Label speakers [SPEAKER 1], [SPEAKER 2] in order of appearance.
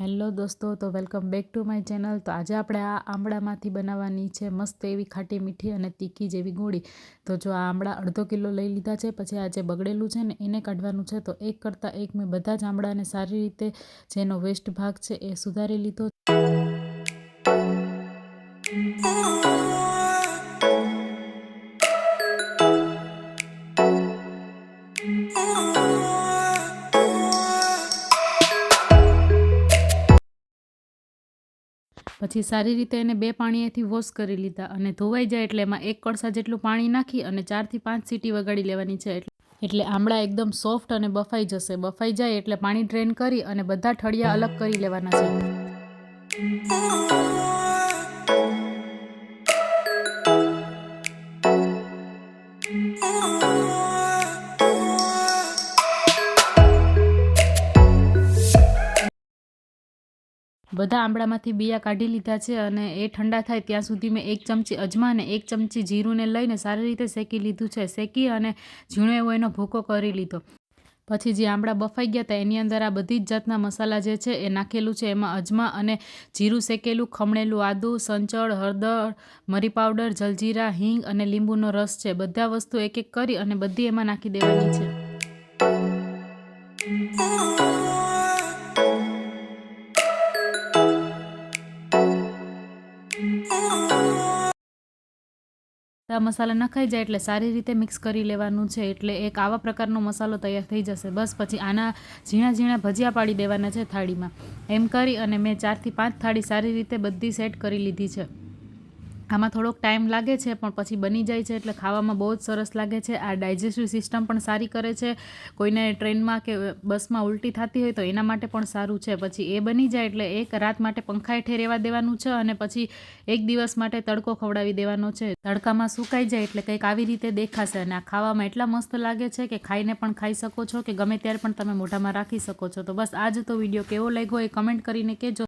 [SPEAKER 1] Hello દોસ્તો, તો welcome back to my channel. તો આજે આપણે આ આંબળામાંથી બનાવવાની છે મસ્ત એવી ખાટી મીઠી અને તીખી જેવી ગોળી. તો જો આ આંબળા અડધો કિલો લઈ લીધા છે, પછી આ જે બગડેલું છે ને, એને કાઢવાનું છે. તો એક કરતાં એક મેં બધા જ આંબળાને સારી રીતે જેનો વેસ્ટ ભાગ છે એ સુધારી લીધો. પછી સારી રીતે એને બે પાણીએથી વોશ કરી લીધા અને ધોવાઈ જાય એટલે એમાં એક કળસા જેટલું પાણી નાખી અને ચારથી પાંચ સીટી વગાડી લેવાની છે એટલે એટલે આમળા એકદમ સોફ્ટ અને બફાઈ જશે. બફાઈ જાય એટલે પાણી ડ્રેન કરી અને બધા ઠળિયા અલગ કરી લેવાના છે. બધા આંબળામાંથી બિયા કાઢી લીધા છે અને એ ઠંડા થાય ત્યાં સુધી મેં એક ચમચી અજમા અને એક ચમચી જીરુંને લઈને સારી રીતે શેકી લીધું છે. શેકી અને ઝીણો એવો એનો ભૂકો કરી લીધો. પછી જે આંબળા બફાઈ ગયા હતા એની અંદર આ બધી જ જાતના મસાલા જે છે એ નાખેલું છે. એમાં અજમા અને જીરું શેકેલું, ખમણેલું આદું, સંચળ, હળદર, મરી પાવડર, જલજીરા, હિંગ અને લીંબુનો રસ છે. બધા વસ્તુ એક એક કરી અને બધી એમાં નાખી દેવાની છે. આ મસાલા નખાઈ જાય એટલે સારી રીતે મિક્સ કરી લેવાનું છે એટલે એક આવા પ્રકારનો મસાલો તૈયાર થઈ જશે. બસ પછી આના ઝીણા ઝીણા ભજીયા પાડી દેવાના છે થાળીમાં. એમ કરી અને મેં ચારથી પાંચ થાળી સારી રીતે બધી સેટ કરી લીધી છે. આમાં થોડોક ટાઈમ લાગે છે, પણ પછી બની જાય છે એટલે ખાવામાં બહુ જ સરસ લાગે છે. આ ડાયજેસ્ટિવ સિસ્ટમ પણ સારી કરે છે. કોઈને ટ્રેનમાં કે બસમાં ઉલટી થતી હોય તો એના માટે પણ સારું છે. પછી એ બની જાય એટલે એક રાત માટે પંખા હેઠે રહેવા દેવાનું છે અને પછી એક દિવસ માટે તડકો ખવડાવી દેવાનો છે. તડકામાં સુકાઈ જાય એટલે કંઈક આવી રીતે દેખાશે અને આ ખાવામાં એટલા મસ્ત લાગે છે કે ખાઈને પણ ખાઈ શકો છો કે ગમે ત્યારે પણ તમે મોઢામાં રાખી શકો છો. તો બસ આજ તો વીડિયો કેવો લાગ્યો એ કમેન્ટ કરીને કહેજો.